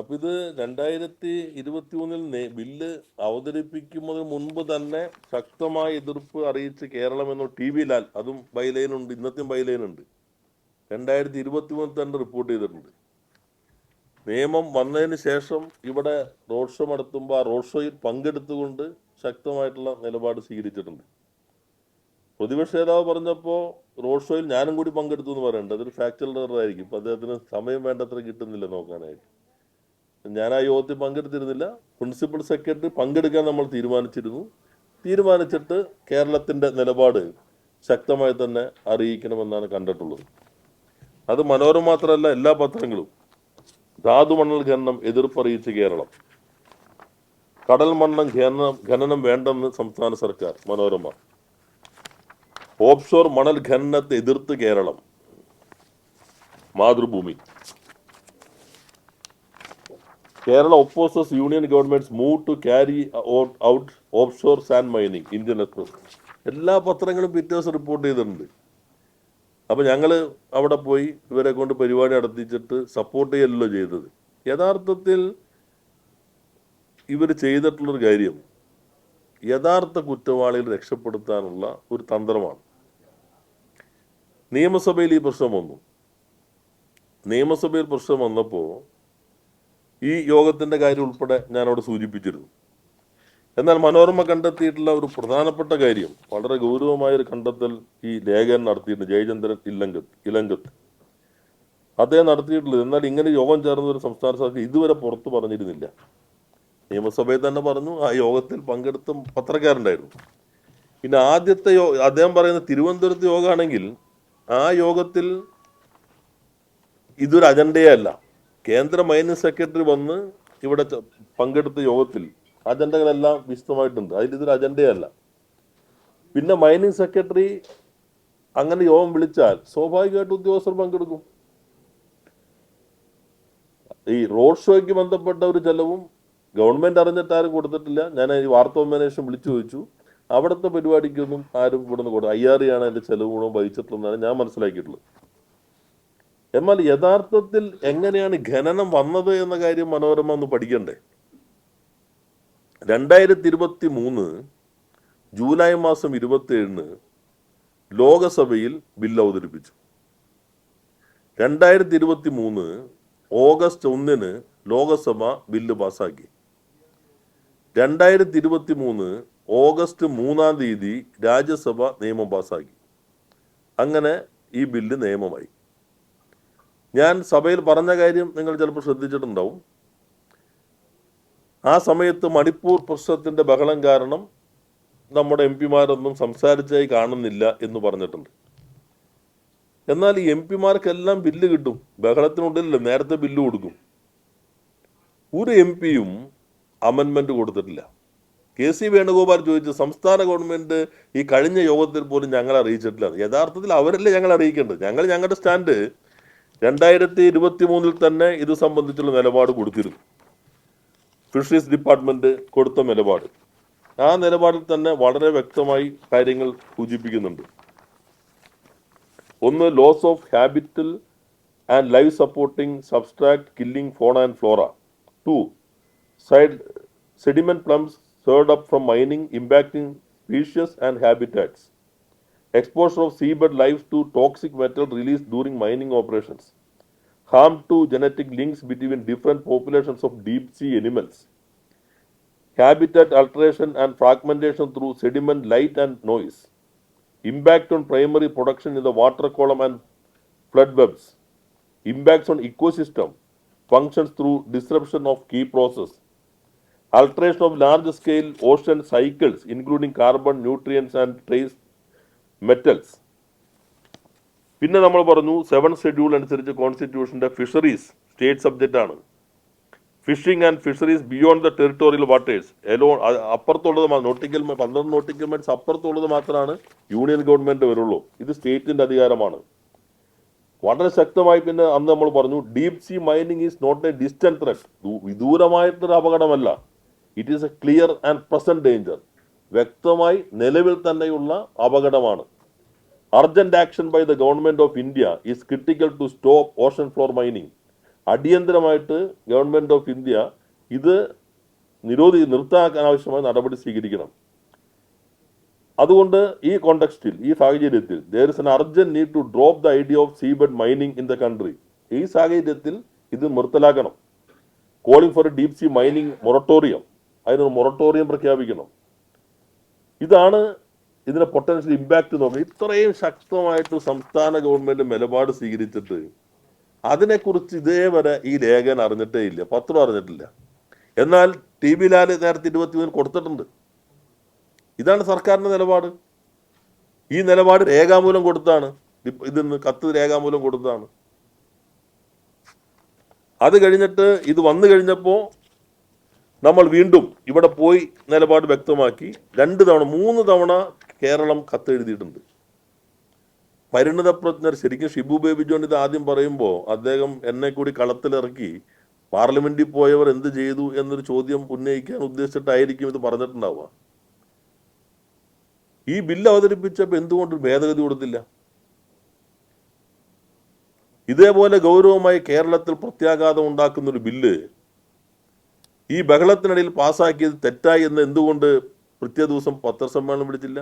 അപ്പൊ ഇത് രണ്ടായിരത്തി ഇരുപത്തി മൂന്നിൽ ബില്ല് അവതരിപ്പിക്കുന്നതിന് മുൻപ് തന്നെ ശക്തമായ എതിർപ്പ് അറിയിച്ച് കേരളം എന്ന ടി വി ലാൽ അതും ബൈലൈനുണ്ട് ഇന്നത്തെയും ബൈലൈനുണ്ട് രണ്ടായിരത്തി ഇരുപത്തി മൂന്നിൽ തന്നെ റിപ്പോർട്ട് ചെയ്തിട്ടുണ്ട്. നിയമം വന്നതിന് ശേഷം ഇവിടെ റോഡ് ഷോ നടത്തുമ്പോൾ ആ റോഡ് ഷോയിൽ പങ്കെടുത്തുകൊണ്ട് ശക്തമായിട്ടുള്ള നിലപാട് സ്വീകരിച്ചിട്ടുണ്ട്. പ്രതിപക്ഷ നേതാവ് പറഞ്ഞപ്പോൾ റോഡ് ഷോയിൽ ഞാനും കൂടി പങ്കെടുത്തു എന്ന് പറയുന്നുണ്ട് അതൊരു ഫാക്ച്വൽ ആയിരിക്കും. അപ്പം അദ്ദേഹത്തിന് സമയം വേണ്ടത്ര കിട്ടുന്നില്ല നോക്കാനായിട്ട്. ഞാൻ ആ യോഗത്തിൽ പങ്കെടുത്തിരുന്നില്ല. പ്രിൻസിപ്പൽ സെക്രട്ടറി പങ്കെടുക്കാൻ നമ്മൾ തീരുമാനിച്ചിരുന്നു. തീരുമാനിച്ചിട്ട് കേരളത്തിന്റെ നിലപാട് ശക്തമായി തന്നെ അറിയിക്കണമെന്നാണ് കണ്ടിട്ടുള്ളത്. അത് മനോരമ മാത്രമല്ല എല്ലാ പത്രങ്ങളും. ധാതുമണൽ ഖനനം എതിർപ്പറിയിച്ച് കേരളം. കടൽ മണ്ണം ഖനനം ഖനനം വേണ്ടെന്ന് സംസ്ഥാന സർക്കാർ മനോരമ. ഓഫ്ഷോർ മണൽ ഖനനത്തെ എതിർത്ത് Keralam. Mathrubhumi. Kerala opposes union government's move to carry out offshore sand mining Indian Express എല്ലാ പത്രങ്ങളും പിറ്റേ ദിവസം റിപ്പോർട്ട് ചെയ്തിട്ടുണ്ട്. അപ്പൊ ഞങ്ങൾ അവിടെ പോയി ഇവരെ കൊണ്ട് പരിപാടി നടത്തിച്ചിട്ട് സപ്പോർട്ട് ചെയ്യലല്ലോ ചെയ്തത്. യഥാർത്ഥത്തിൽ ഇവർ ചെയ്തിട്ടുള്ളൊരു കാര്യം യഥാർത്ഥ കുറ്റവാളികൾ രക്ഷപ്പെടുത്താനുള്ള ഒരു തന്ത്രമാണ്. നിയമസഭയിൽ ഈ പ്രശ്നം വന്നു. നിയമസഭയിൽ പ്രശ്നം വന്നപ്പോൾ ഈ യോഗത്തിന്റെ കാര്യം ഉൾപ്പെടെ ഞാനവിടെ സൂചിപ്പിച്ചിരുന്നു. എന്നാൽ മനോരമ കണ്ടെത്തിയിട്ടുള്ള ഒരു പ്രധാനപ്പെട്ട കാര്യം വളരെ ഗൗരവമായ ഒരു കണ്ടെത്തൽ ഈ ലേഖകൻ നടത്തിയിട്ടുണ്ട് ജയചന്ദ്രൻ ഇല്ലങ്കത്ത് ഇലങ്കത്ത്. അദ്ദേഹം നടത്തിയിട്ടുള്ളത് എന്നാൽ ഇങ്ങനെ യോഗം ചേർന്ന ഒരു സംസ്ഥാന സർക്കാർ ഇതുവരെ പുറത്തു പറഞ്ഞിരുന്നില്ല. നിയമസഭയിൽ തന്നെ പറഞ്ഞു ആ യോഗത്തിൽ പങ്കെടുത്ത പത്രക്കാരുണ്ടായിരുന്നു. പിന്നെ ആദ്യത്തെ യോ അദ്ദേഹം പറയുന്ന തിരുവനന്തപുരത്ത് യോഗമാണെങ്കിൽ ആ യോഗത്തിൽ ഇതൊരു അജണ്ടയേ അല്ല കേന്ദ്ര മൈനിങ് സെക്രട്ടറി വന്ന് ഇവിടെ പങ്കെടുത്ത യോഗത്തിൽ അജണ്ടകളെല്ലാം വിശദമായിട്ടുണ്ട്. അതിൽ ഇതൊരു അജണ്ടയല്ല. പിന്നെ മൈനിങ് സെക്രട്ടറി അങ്ങനെ യോഗം വിളിച്ചാൽ സ്വാഭാവികമായിട്ട് ഉദ്യോഗസ്ഥർ പങ്കെടുക്കും. ഈ റോഡ് ഷോയ്ക്ക് ബന്ധപ്പെട്ട ഒരു ചെലവും ഗവൺമെന്റ് അറിഞ്ഞിട്ട് ആരും കൊടുത്തിട്ടില്ല. ഞാൻ ഈ വാർത്താവിനിമയം വിളിച്ചു ചോദിച്ചു. അവിടുത്തെ പരിപാടിക്കൊന്നും ആരും ഇവിടുന്ന് കൊടുക്കും ഐ ആർ ആണ് അതിന്റെ ചെലവ് ഗുണം വഹിച്ചിട്ടുള്ളതെന്നാണ് ഞാൻ മനസ്സിലാക്കിയിട്ടുള്ളത്. എന്നാൽ യഥാർത്ഥത്തിൽ എങ്ങനെയാണ് ഖനനം വന്നത് എന്ന കാര്യം മനോരമ ഒന്ന് പഠിക്കണ്ടേ? രണ്ടായിരത്തി ഇരുപത്തി മൂന്ന് ജൂലൈ മാസം ഇരുപത്തി ഏഴിന് ലോകസഭയിൽ ബില്ല് അവതരിപ്പിച്ചു. രണ്ടായിരത്തി ഇരുപത്തി മൂന്ന് ഓഗസ്റ്റ് ഒന്നിന് ലോകസഭ ബില്ല് പാസാക്കി രണ്ടായിരത്തി ഇരുപത്തി മൂന്ന് ഓഗസ്റ്റ് മൂന്നാം തീയതി രാജ്യസഭ നിയമം പാസാക്കി അങ്ങനെ ഈ ബില്ല് നിയമമായി. ഞാൻ സഭയിൽ പറഞ്ഞ കാര്യം നിങ്ങൾ ചിലപ്പോൾ ശ്രദ്ധിച്ചിട്ടുണ്ടാവും. ആ സമയത്ത് മണിപ്പൂർ പ്രശ്നത്തിന്റെ ബഹളം കാരണം നമ്മുടെ എം പിമാരൊന്നും സംസാരിച്ചായി കാണുന്നില്ല എന്ന് പറഞ്ഞിട്ടുണ്ട്. എന്നാൽ ഈ എം പിമാർക്കെല്ലാം ബില്ല് കിട്ടും. ബഹളത്തിനുള്ളിൽ നേരത്തെ ബില്ല് കൊടുക്കും. ഒരു എം പിയും അമെൻമെന്റ് കൊടുത്തിട്ടില്ല. കെ സി വേണുഗോപാൽ ചോദിച്ചു സംസ്ഥാന ഗവൺമെന്റ് ഈ കഴിഞ്ഞ യോഗത്തിൽ പോലും ഞങ്ങളെ അറിയിച്ചിട്ടില്ല. യഥാർത്ഥത്തിൽ അവരല്ലേ ഞങ്ങൾ അറിയിക്കേണ്ടത്? ഞങ്ങൾ ഞങ്ങളുടെ സ്റ്റാൻഡ് രണ്ടായിരത്തി ഇരുപത്തി മൂന്നിൽ തന്നെ ഇത് സംബന്ധിച്ചുള്ള നിലപാട് കൊടുത്തിരുന്നു. ഫിഷറീസ് ഡിപ്പാർട്ട്മെന്റ് കൊടുത്ത നിലപാട്. ആ നിലപാടിൽ തന്നെ വളരെ വ്യക്തമായി കാര്യങ്ങൾ സൂചിപ്പിക്കുന്നുണ്ട്. ഒന്ന് loss of habitat and life supporting substrate killing fauna and flora to side sediment plumes stirred up from mining impacting species and habitats. Exposure of seabed life to toxic metal released during mining operations, harm to genetic links between different populations of deep sea animals, habitat alteration and fragmentation through sediment, light, and noise, impact on primary production in the water column and flood webs, impacts on ecosystem, functions through disruption of key process, alteration of large scale ocean cycles, including carbon, nutrients, and trace metals. പിന്നെ നമ്മൾ പറഞ്ഞു seven schedule അനുസരിച്ച് കോൺസ്റ്റിറ്റ്യൂഷന്റെ fisheries state subject ആണ്. Fishing and fisheries beyond the territorial waters എലോ അപ്പുറത്തുള്ളത് nautical പന്ത്രണ്ട് nautical അപ്പുറത്തുള്ളത് മാത്രമാണ് യൂണിയൻ ഗവൺമെന്റ് വരുള്ളൂ. ഇത് സ്റ്റേറ്റിന്റെ അധികാരമാണ്. വളരെ ശക്തമായി പിന്നെ അന്ന് നമ്മൾ പറഞ്ഞു deep sea mining is not a distant threat വിദൂരമായിട്ടൊരു അപകടമല്ല. It is a clear and present danger വ്യക്തമായി നിലവിൽ തന്നെയുള്ള അപകടമാണ്. Urgent action by the government of India is critical to stop ocean floor mining അടിയന്തരമായിട്ട് ഗവൺമെന്റ് ഓഫ് ഇന്ത്യ ഇത് നിരോധി നിർത്താക്കാൻ ആവശ്യമായ നടപടി സ്വീകരിക്കണം. അതുകൊണ്ട് ഈ കോണ്ടക്സ്റ്റിൽ ഈ സാഹചര്യത്തിൽ there is an urgent need to drop the idea of seabed mining in the country ഈ സാഹചര്യത്തിൽ ഇത് നിർത്തലാക്കണം. Calling for deep sea mining moratorium അതിനൊരു മൊറട്ടോറിയം പ്രഖ്യാപിക്കണം. ഇതാണ് ഇതിന്റെ പൊട്ടൻഷ്യൽ ഇമ്പാക്ട് നോക്കുക ഇത്രയും ശക്തമായിട്ട് സംസ്ഥാന ഗവൺമെന്റ് നിലപാട് സ്വീകരിച്ചിട്ട് അതിനെക്കുറിച്ച് ഇതേവരെ ഈ ലേഖൻ അറിഞ്ഞിട്ടേ ഇല്ല പത്രം അറിഞ്ഞിട്ടില്ല. എന്നാൽ ടി വി ലാൽ നേരത്തെ ഇരുപത്തി മൂന്നിന് കൊടുത്തിട്ടുണ്ട്. ഇതാണ് സർക്കാരിന്റെ നിലപാട്. ഈ നിലപാട് രേഖാമൂലം കൊടുത്താണ് ഇതിന്ന് കത്ത് രേഖാമൂലം കൊടുത്താണ് അത് കഴിഞ്ഞിട്ട് ഇത് വന്നു കഴിഞ്ഞപ്പോൾ നമ്മൾ വീണ്ടും ഇവിടെ പോയി നിലപാട് വ്യക്തമാക്കി. രണ്ട് തവണ മൂന്ന് തവണ കേരളം കത്തെഴുതിയിട്ടുണ്ട് പരിണിതപ്രജ്ഞർ ശരിക്കും ഷിബു ബേബി ജോൺ ഇത് ആദ്യം പറയുമ്പോൾ അദ്ദേഹം എന്നെ കൂടി കളത്തിലിറക്കി പാർലമെന്റിൽ പോയവർ എന്ത് ചെയ്തു എന്നൊരു ചോദ്യം ഉന്നയിക്കാൻ ഉദ്ദേശിച്ചിട്ടായിരിക്കും ഇത് പറഞ്ഞിട്ടുണ്ടാവുക. ഈ ബില്ല് അവതരിപ്പിച്ചപ്പോൾ എന്തുകൊണ്ട് ഭേദഗതി കൊടുത്തില്ല? ഇതേപോലെ ഗൗരവമായി കേരളത്തിൽ പ്രത്യാഘാതം ഉണ്ടാക്കുന്ന ഒരു ബില്ല് ഈ ബഹളത്തിനിടയിൽ പാസ്സാക്കിയത് തെറ്റായി എന്ന് എന്തുകൊണ്ട് പിറ്റേ ദിവസം പത്രസമ്മേളനം വിളിച്ചില്ല?